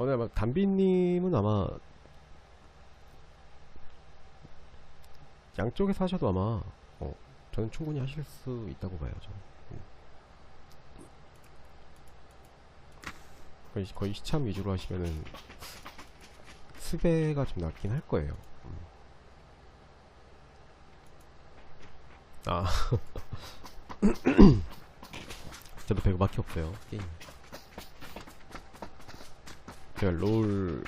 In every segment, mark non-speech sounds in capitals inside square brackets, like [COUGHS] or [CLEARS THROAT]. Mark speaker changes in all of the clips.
Speaker 1: 어, 네, 막 담비님은 아마 양쪽에서 하셔도 아마 어, 저는 충분히 하실 수 있다고 봐요. 음. 거의, 거의 시참 위주로 하시면은 수배가 좀 낮긴 할 거예요. 음. 아, [LAUGHS] 저도 배그밖에 없어요 게임. 제가 롤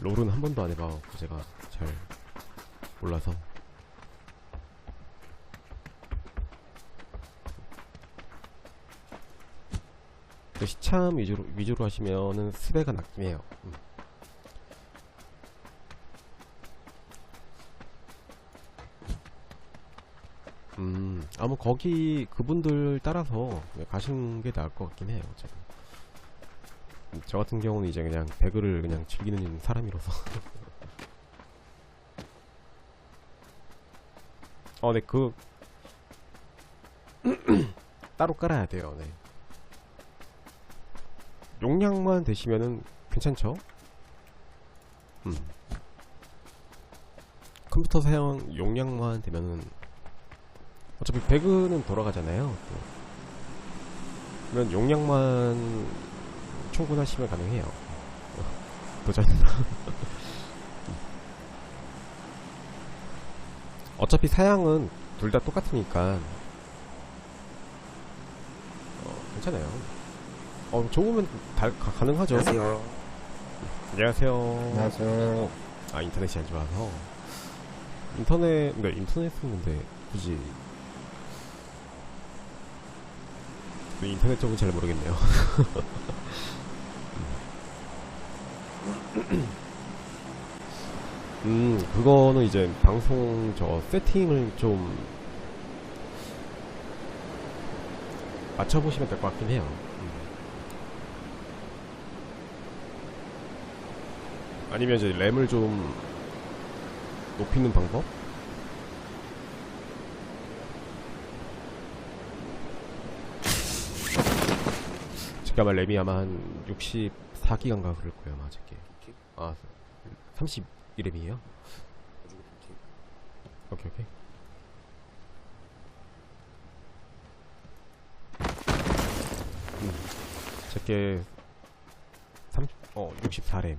Speaker 1: 롤은 한 번도 안 해봐갖고 제가 잘 몰라서 그 시참 위주로 위주로 하시면은 낮긴 해요. 음. 음, 아무 거기 그분들 따라서 가시는 게 나을 것 같긴 해요. 제가. 음, 저 같은 경우는 이제 그냥 배그를 그냥 즐기는 사람이라서. [LAUGHS] 어, 네, 그 [CLEARS THROAT] 따로 깔아야 돼요. 네. 용량만 되시면은 괜찮죠? 음. 컴퓨터 사용 용량만 되면은 어차피 배그는 돌아가잖아요. 또. 그러면 용량만 충분하시면 가능해요. [LAUGHS] 어, 도전. 어차피 사양은 둘 다 똑같으니까 어, 괜찮아요. 어, 좋으면 다 가, 가능하죠.
Speaker 2: 안녕하세요.
Speaker 1: 안녕하세요.
Speaker 2: 안녕하세요.
Speaker 1: 아 인터넷이 안 좋아서 인터넷 네 인터넷은 근데 굳이 그 인터넷 쪽은 잘 모르겠네요. [LAUGHS] 음 그거는 이제 방송 저 세팅을 좀 맞춰보시면 될 것 같긴 해요. 음. 아니면 이제 램을 좀 높이는 방법? 잠깐만 램이 아마 한 64기가인가 그럴 거예요 아마 저게 아 32램이에요? 오케이 오케이 음 저게 30, 어 64램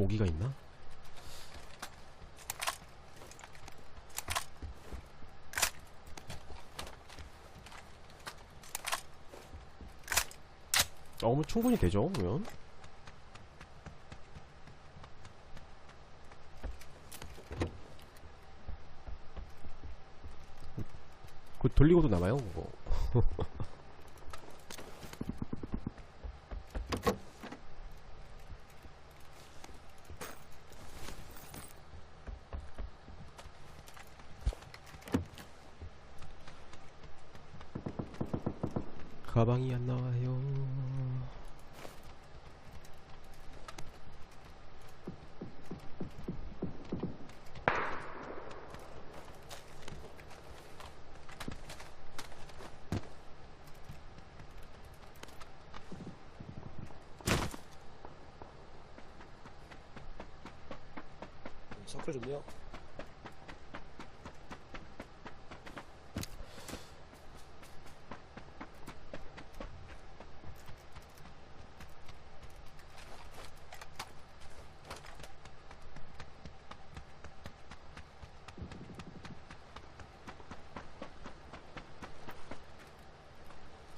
Speaker 1: 모기가 있나? 충분히 되죠, 그러면. 그 돌리고도 남아요, 그거. [LAUGHS] 가방이 안 나와요.
Speaker 2: 서클 좀요.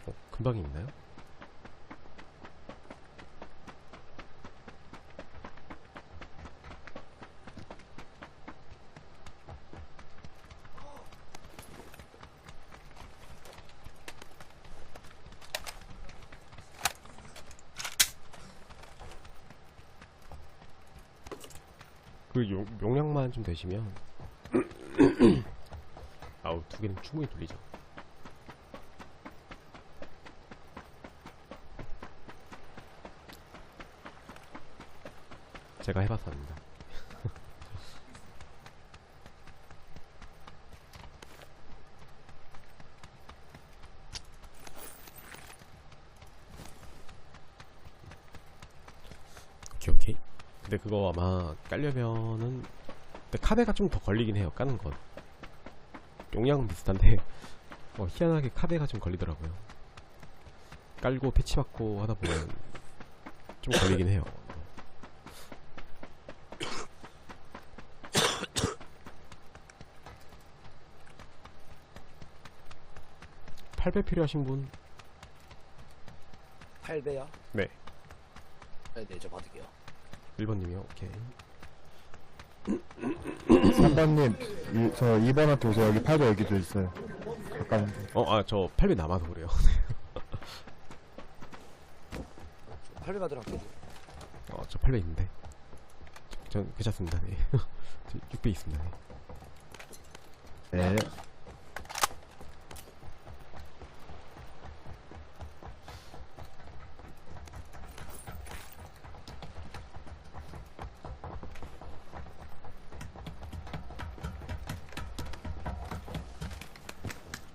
Speaker 1: 어, 금방 있나요? 그 용, 용량만 좀 되시면 [COUGHS] 아우 두 개는 충분히 돌리죠. 제가 해봐서 압니다. 근데 그거 아마 깔려면은 근데 카베가 좀 더 걸리긴 해요 까는 건 용량은 비슷한데 [LAUGHS] 어, 희한하게 카베가 좀 걸리더라고요 깔고 패치받고 하다 보면 좀 걸리긴 해요 [COUGHS] 8배 필요하신 분?
Speaker 2: 8배요?
Speaker 1: 네.
Speaker 2: 네, 네, 저 받을게요.
Speaker 1: 1번님이요? 오케이
Speaker 3: 3번님, 이, 저 2번한테 오세요. 여기 8배 여기도 있어요. 가까운데.
Speaker 1: 어, 아, 저 8배 남아서 그래요
Speaker 2: 8배 받으러 갈게요.
Speaker 1: 어, 저 8배 있는데. 전 괜찮습니다. 네. [LAUGHS] 저 6배 있습니다. 네.
Speaker 3: 네.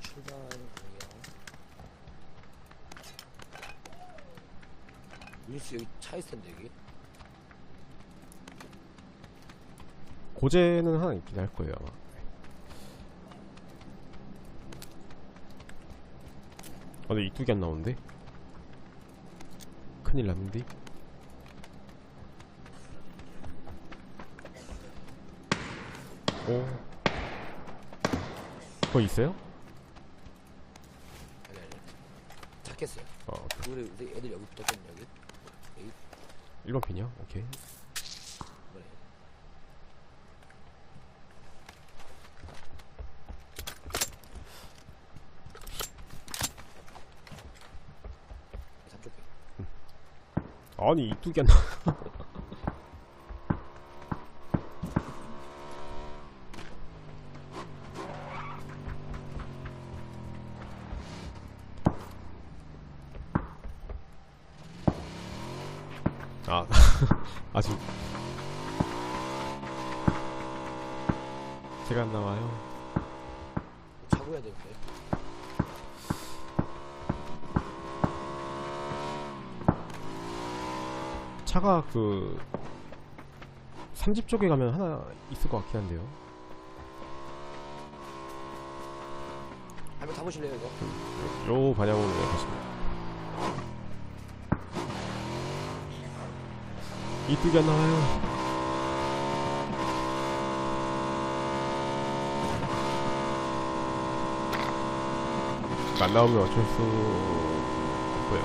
Speaker 2: 출발하는 거예요. 밀수 여기 차 있을 텐데, 여기.
Speaker 1: 고제는 하나 있긴 할 거예요, 아마. 네. 아, 근데 이뚝이 안 나오는데? 큰일 났는데? 오. 그거 있어요?
Speaker 2: 아니, 아니. 찾겠어요.
Speaker 1: 어,
Speaker 2: 우리, 우리 애들 여기 붙었거든요, 여기.
Speaker 1: 1번 핀이요? 오케이.
Speaker 2: 배.
Speaker 1: 아니, 이뚝이 안 나. 아, [LAUGHS] 아직 제가 안 나와요.
Speaker 2: 해야 되는데.
Speaker 1: 차가 그 3집 쪽에 가면 하나 있을 것 같긴 한데요.
Speaker 2: 한번 타보실래요, 이거?
Speaker 1: 요 방향으로 가시면 안 나와요. 안 나오면 어쩔 수 없고요.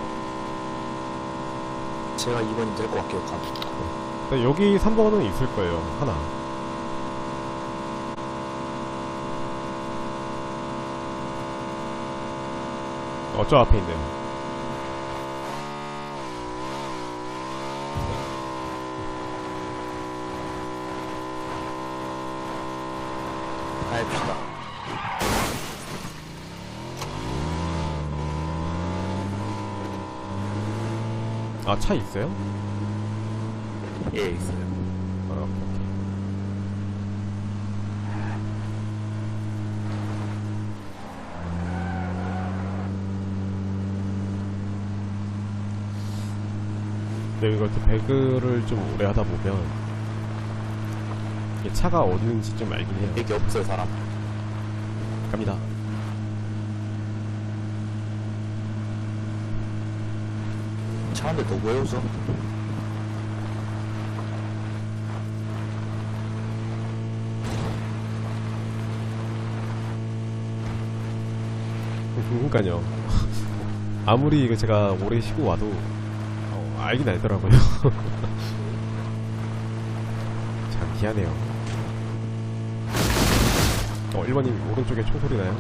Speaker 2: 제가 2번이 될 것 같게요, 감.
Speaker 1: 근데 여기 3번은 있을 거예요. 하나. 어, 저 앞에 있네요. 아, 차 있어요?
Speaker 2: 예, 있어요.
Speaker 1: 오케이. 근데 이거 이렇게 배그를 좀 오래 하다 보면 이게 차가 어디 있는지 좀 알긴 해요.
Speaker 2: 여기 없어요, 사람.
Speaker 1: 갑니다.
Speaker 2: 차 한 대더 보여줘.
Speaker 1: 그러니까요. [LAUGHS] 아무리 이거 제가 오래 쉬고 와도 어, 알긴 알더라고요. [LAUGHS] 참 희한해요. 어, 1번님 오른쪽에 총소리 나요?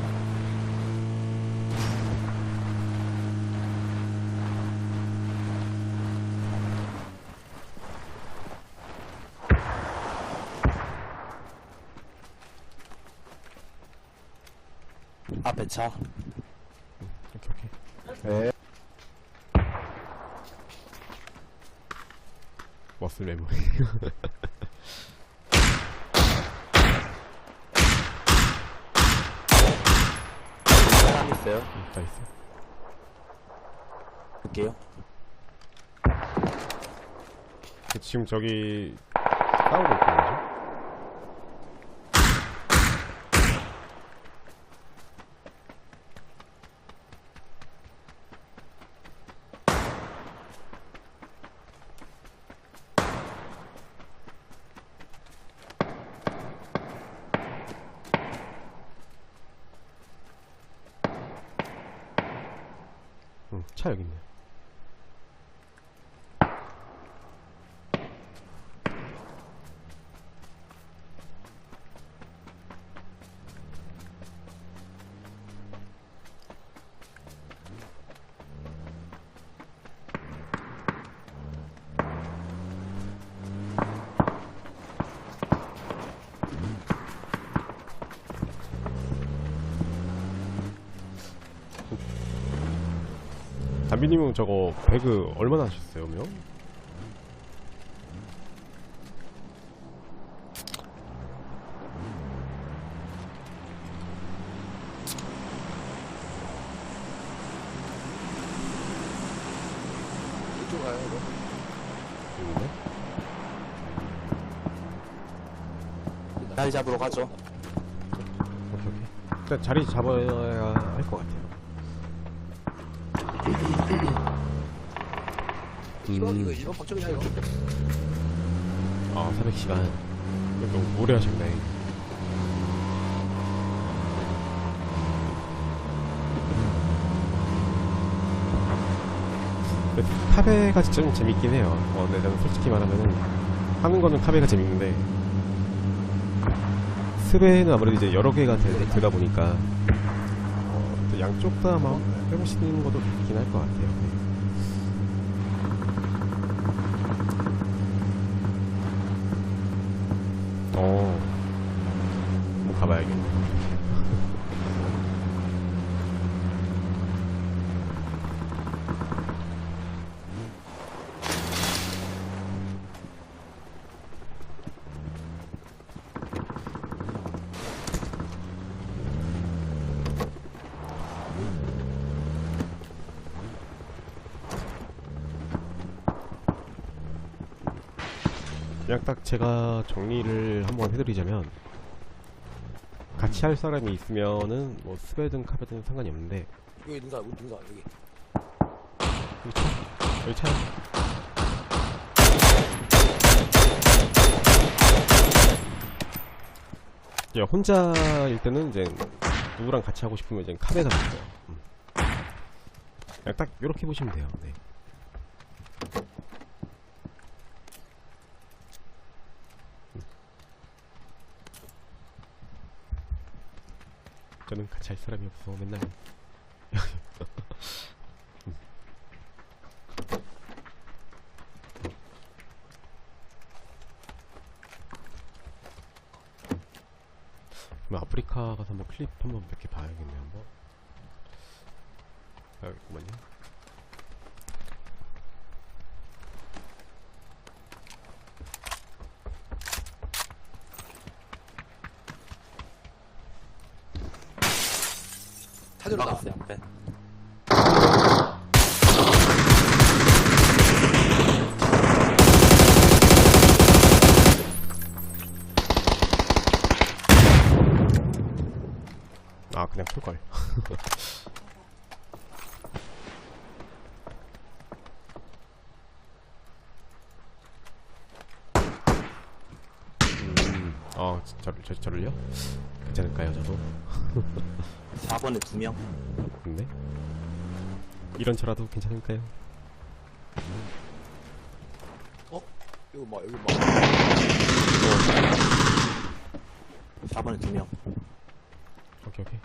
Speaker 2: 앞에 차.
Speaker 1: 오케이, 오케이.
Speaker 3: 네.
Speaker 1: 머슬 메모리.
Speaker 2: 사람 있어요.
Speaker 1: 다 있어.
Speaker 2: 볼게요.
Speaker 1: 지금 저기 싸우고 있거든 담비님은 저거 배그 얼마나 하셨어요, 명?
Speaker 4: 이쪽 가요 이거?
Speaker 2: 자리 잡으러 가죠.
Speaker 1: 오케이, 오케이. 일단 자리 잡아야 할 것 같아요.
Speaker 4: 이번 이거 이번 박정이야 이거
Speaker 1: 아, 400시간. 너무 오래 하셨네. 카베가 진짜 좀 재밌긴 해요. 어, 근데 저는 솔직히 말하면은, 하는 거는 카베가 재밌는데, 스베는 아무래도 이제 여러 개가 되, 되다 보니까, 어, 또 양쪽 다 막 해보시는 것도 좋긴 할 것 같아요. 네. 어, 한번 가봐야겠네. 그냥 딱 제가 정리를 한번 해드리자면 같이 할 사람이 있으면은 뭐 스베든 카베든 상관이 없는데
Speaker 4: 여기 누가 우리 누가 여기
Speaker 1: 여기 차 여기 차 야, 혼자일 때는 이제 누구랑 같이 하고 싶으면 이제 카베가 있어요. 음. 그냥 딱 이렇게 보시면 돼요. 네. 저는 같이 할 사람이 없어 맨날. 그럼 아프리카 가서 한번 클립 한번 몇 개 봐야겠네 한번. 봐야겠구만요
Speaker 4: 타들어다
Speaker 2: 막았어요 앞에.
Speaker 1: 아 그냥 풀걸 [LAUGHS] 음, 어, 저, 저, 저를요? 괜찮을까요, 저도? [LAUGHS]
Speaker 2: 4번에 두 명.
Speaker 1: 근데? 이런 저라도 괜찮을까요?
Speaker 4: 이거 뭐 여기 뭐
Speaker 2: 4번에 두 명.
Speaker 1: 오케이, 오케이.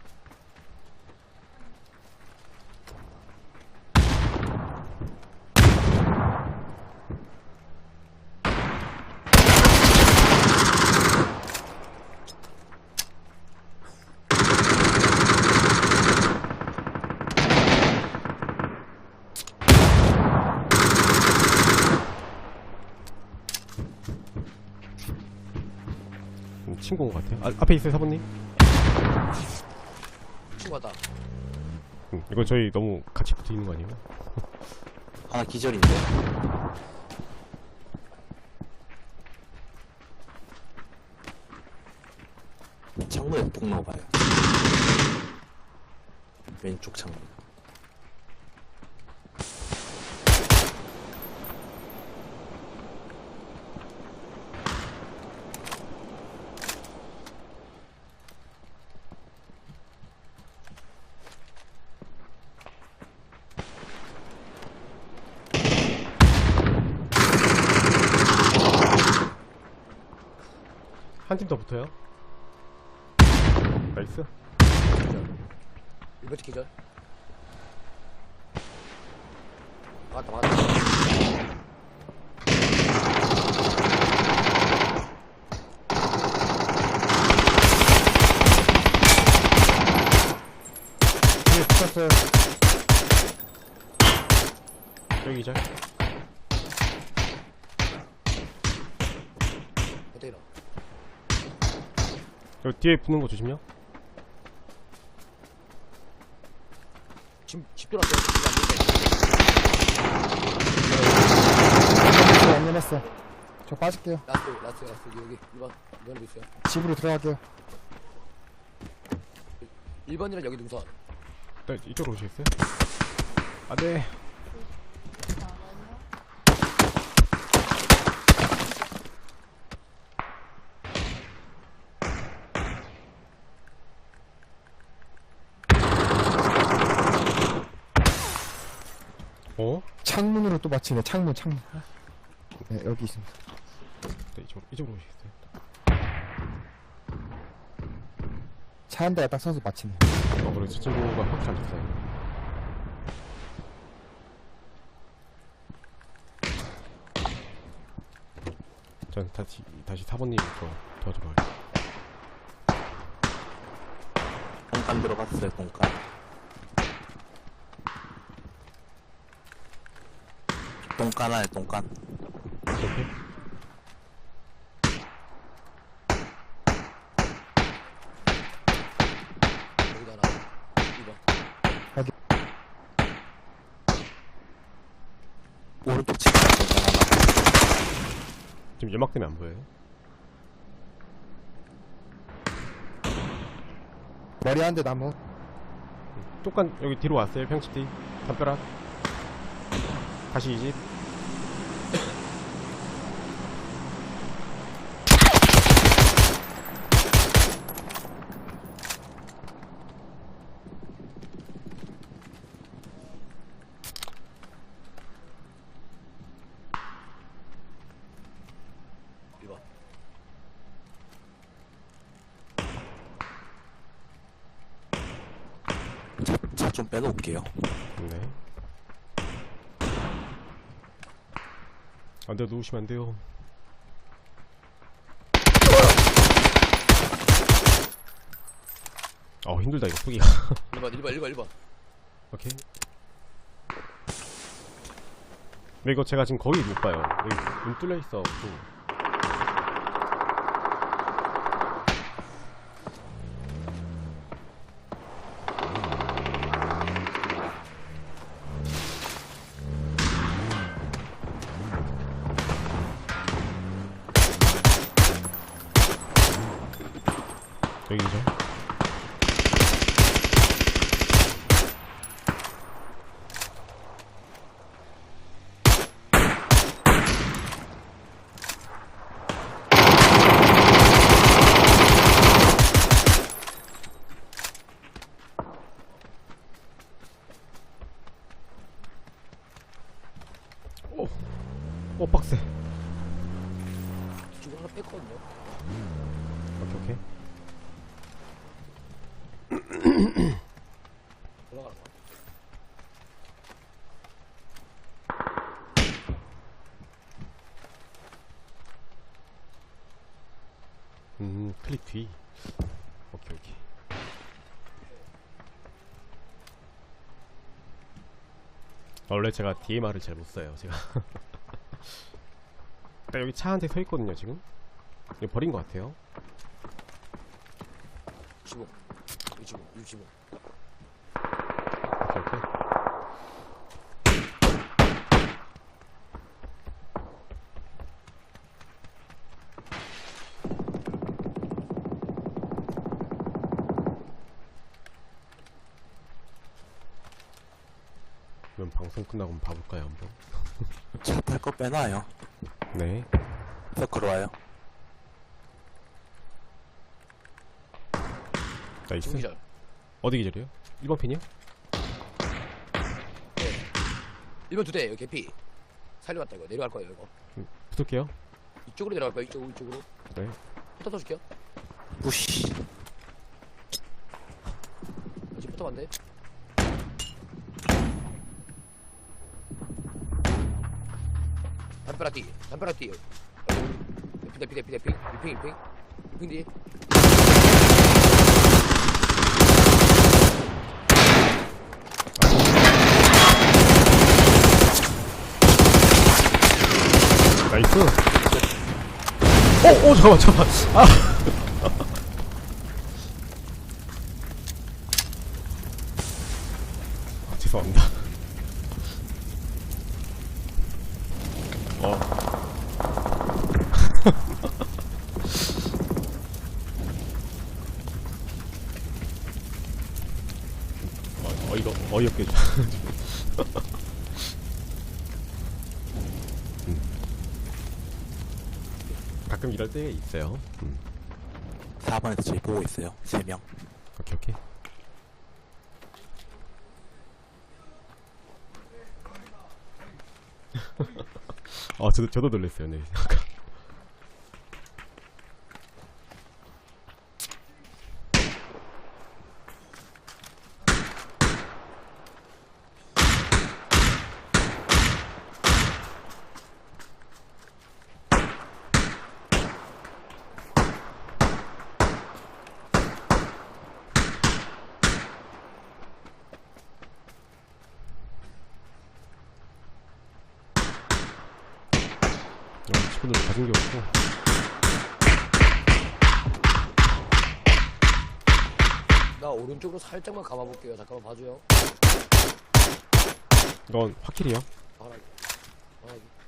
Speaker 1: 친구인 것 같아요. 아, 앞에 있어요, 사부님.
Speaker 4: 친구가 다...
Speaker 1: 응, 이건 저희 너무 같이 붙어 있는 거 아니에요? [LAUGHS]
Speaker 2: 하나 기절인데. 창문에 폭 나와봐요. 왼쪽 창문.
Speaker 1: 한 팀 더 붙어요. 나이스.
Speaker 4: 1번 기절. 맞다, 맞다.
Speaker 3: 뒤에 붙었어요.
Speaker 1: 여기 잘.
Speaker 4: 어
Speaker 1: 여기 뒤에 붙는 거 조심요.
Speaker 4: 지금 집 들어왔어요.
Speaker 3: 안녕했어. 저 빠질게요.
Speaker 4: 라스트, 라스트, 라스트. 여기 1번. 2번에도 있어요.
Speaker 3: 집으로 들어갈게요.
Speaker 4: 1번이랑 여기 능선.
Speaker 1: 네, 이쪽으로 오시겠어요? 아, 네. 어?
Speaker 3: 창문으로 또 맞히네. 창문, 창문. 네, 여기 있습니다.
Speaker 1: 네, 이쪽으로, 이쪽으로 오시겠어요?
Speaker 3: 차 한 대가 딱 서서 맞히네.
Speaker 1: 어, 그리고 저 친구가 안 졌어요. 전 다시, 다시 사번님부터 도와주러 가요.
Speaker 2: 공간 들어갔어요, 공간. 똥간 안에 똥간.
Speaker 1: 오케이.
Speaker 4: 여기다 하나. 2번.
Speaker 2: 오른쪽 치킨 하나.
Speaker 1: 지금 연막 때문에 안 보여요?
Speaker 3: 머리 한대 나무.
Speaker 1: 똑같 여기 뒤로 왔어요 평집 뒤 담벼락 다시 이 집
Speaker 4: 일번
Speaker 2: 차 좀 빼놓을게요.
Speaker 1: 네. 안 돼 누우시면 안 돼요. 어 힘들다 이거. 푸기가
Speaker 4: 1번, 1번, 1번, 1번.
Speaker 1: 오케이. 근데 이거 제가 지금 거기 못 봐요. 여기 문 뚫려 있어 여기죠 오, 오 빡세.
Speaker 4: 지금 하나 뺐거든요.
Speaker 1: 오케이 오케이.
Speaker 4: 올라가는 거.
Speaker 1: 음 클릭 뒤. 오케이 오케이. 아, 원래 제가 DMR을 잘 못 써요. 제가. [LAUGHS] 딱 여기 차 한 대 서 있거든요 지금. 이거 버린 것 같아요.
Speaker 4: 65. 65, 65.
Speaker 1: 오케이 오케이. 끝나고 한번 봐볼까요 한번? [LAUGHS]
Speaker 2: 차 탈 거 빼놔요.
Speaker 1: 네.
Speaker 2: 서클로 와요.
Speaker 1: 나이스.
Speaker 4: 중기절.
Speaker 1: 어디 기절이요? 1번 핀이요?
Speaker 4: 1번 두 대, 여기 개피. 살려왔다, 이거. 내려갈 거예요, 이거.
Speaker 1: 붙을게요.
Speaker 4: 이쪽으로 내려갈 거야, 이쪽으로, 이쪽으로.
Speaker 1: 네.
Speaker 4: 포터 터줄게요.
Speaker 2: 부시.
Speaker 4: 지금 포터 만데 담벼락 뒤, 담벼락 뒤. 대피, 대피, 대피, 대피. 1핑, 1핑. 1핑 뒤.
Speaker 1: 나이스. 어, 어, 잠깐만, 잠깐만. 아. 아, 죄송합니다. 어. 어, 어이가 어이없게 가끔 이럴 때 있어요. 음.
Speaker 2: 4번에서 저희 보고 있어요. 3명.
Speaker 1: 오케이 오케이. 아 [LAUGHS] 저도 저도 놀랐어요. 네. 아까. 어, 친구들 가진 게 없고.
Speaker 4: 나 오른쪽으로 살짝만 감아볼게요. 잠깐만 봐줘요.
Speaker 1: 이건 확킬이요.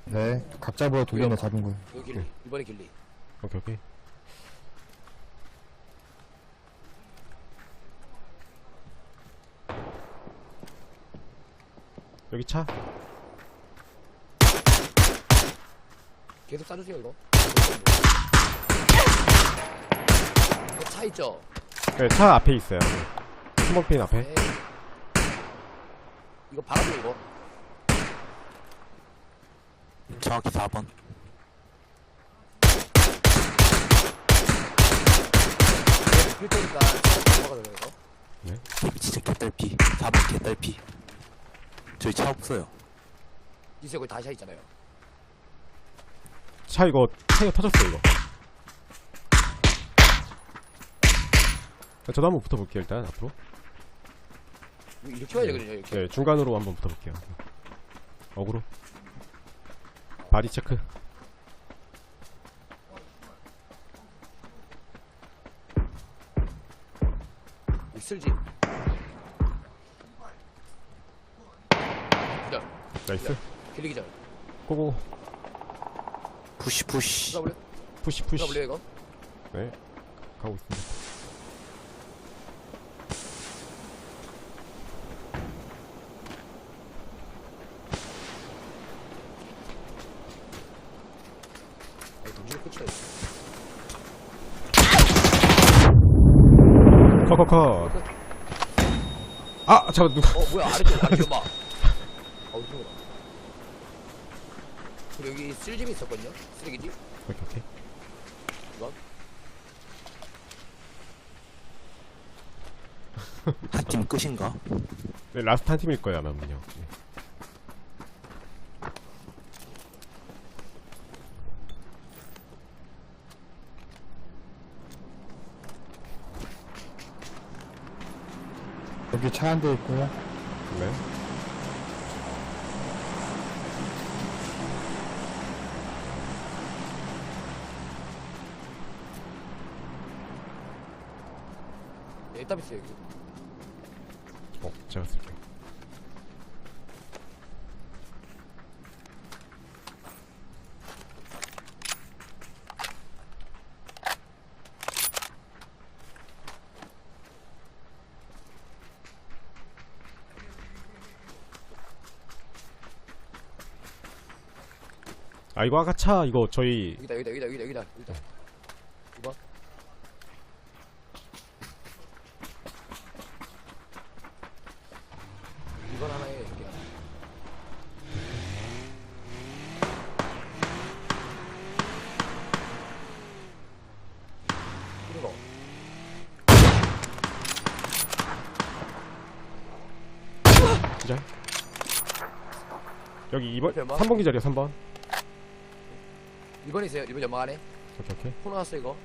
Speaker 3: 네. 각자 보여 두 개나 잡은 거.
Speaker 4: 여기 길리. 이번에 길리.
Speaker 1: 오케이 오케이. 여기 차.
Speaker 4: 계속 쏴주세요, 이거. 이거 차 있죠?
Speaker 1: 네, 차 앞에 있어요. 스모핀 앞에.
Speaker 4: 네. 이거 박아줘, 이거.
Speaker 2: 정확히 4번.
Speaker 4: 필터니까 박아줘요, 이거.
Speaker 2: 진짜 개딸피. 4번 개딸피. 저희 차 없어요.
Speaker 4: 이세 거기 다시 있잖아요.
Speaker 1: 차 이거 차이가 터졌어 이거. 저도 한번 붙어볼게요 일단 앞으로.
Speaker 4: 이렇게 와야 되거든요, 이렇게.
Speaker 1: 네 중간으로 한번 붙어볼게요. 어그로. 바디 체크.
Speaker 4: 있을지. 기절.
Speaker 1: 나이스.
Speaker 4: 길리 기 절.
Speaker 1: 고고.
Speaker 2: 부시 부시.
Speaker 4: 쏴볼래?
Speaker 1: 푸시 푸시.
Speaker 4: 쏴볼래, 이거?
Speaker 1: 네. 가고 있습니다.
Speaker 4: 아니, 던지는 끝이다,
Speaker 1: 커커커. 아 잠깐 누가.
Speaker 4: 어, 뭐야, 아래쪽, 아래쪽 봐. 어우, 힘들어. 그리고 여기 쓸집이 있었거든요? 쓰레기집?
Speaker 1: 오케이 오케이. [LAUGHS]
Speaker 4: 이거?
Speaker 2: 한 팀 끝인가?
Speaker 1: 네 라스트 한 팀일 거예요 아마 분명. 네.
Speaker 3: 여기 차 한 대 있고요.
Speaker 1: 네.
Speaker 4: 네, 일단 있어요, 여기.
Speaker 1: 어 제가 쓸게. 아 이거 아까 차 이거 저희.
Speaker 4: 여기다 여기다 여기다 여기다 여기다. 여기다. 2번 이번 하나 그리고
Speaker 1: 기절. 여기 2번
Speaker 4: 설마?
Speaker 1: 3번 기절이야 3번
Speaker 4: 2번 있어요 2번 연막 안에.
Speaker 1: 오케이 오케이.
Speaker 4: 코 나왔어 이거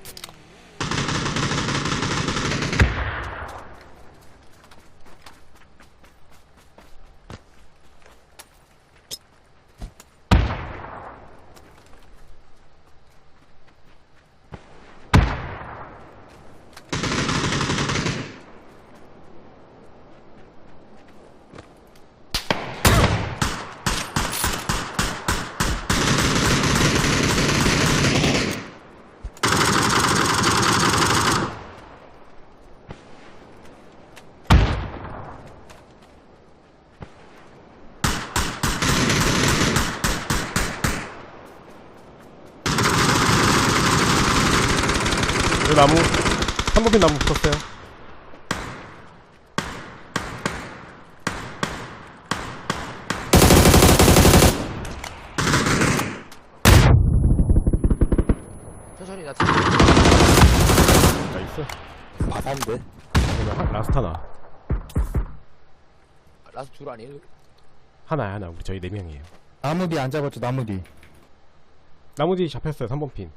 Speaker 1: 여기 나무 3번핀 나무 붙었어요.
Speaker 4: 천천히 나
Speaker 1: 나이스.
Speaker 2: 바다인데?
Speaker 1: 하- 라스트 하나
Speaker 4: 라스 둘 아니에요?
Speaker 1: 하나야 하나. 우리 저희 4명이에요.
Speaker 3: 나무 뒤 안 잡았죠 나무 뒤
Speaker 1: 나무 뒤 잡혔어요 3번 핀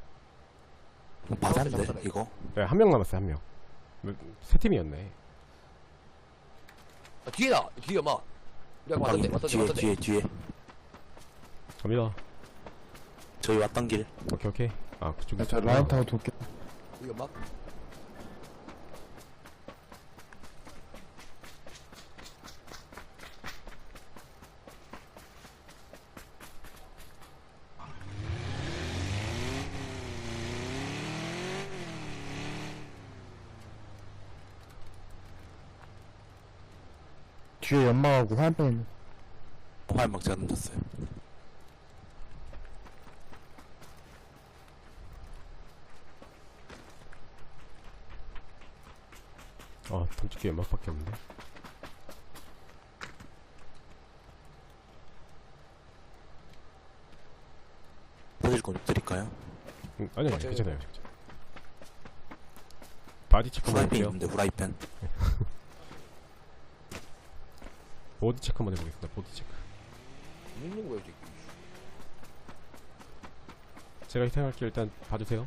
Speaker 2: 바다인데,
Speaker 4: 잡았잖아요.
Speaker 2: 이거?
Speaker 1: 네, 한 명 남았어요 한 명 세 팀이었네
Speaker 4: 아, 뒤에다 뒤에 엄마 우리가 왔던데. 왔던데
Speaker 2: 뒤에,
Speaker 4: 왔던데
Speaker 2: 뒤에, 뒤에.
Speaker 1: 갑니다
Speaker 2: 저희 왔던 길.
Speaker 1: 오케이 오케이 아 그쪽에
Speaker 3: 저 라인 타고 돌게
Speaker 4: 우리 엄마
Speaker 3: 연막하고 화염병
Speaker 2: 화염막 제가 던졌어요.
Speaker 1: 어 던질게 연막밖에 없는데
Speaker 2: 해줄 거 드릴까요?
Speaker 1: 응, 아니 아니
Speaker 4: 맞아요.
Speaker 1: 괜찮아요 괜찮아요 바디 체크
Speaker 2: 후라이팬 있는데, 후라이팬. [LAUGHS]
Speaker 1: 보디 체크 한번 해보겠습니다 보디 체크.
Speaker 4: 있는 거야 지금
Speaker 1: 제가 희생할게요. 일단 봐주세요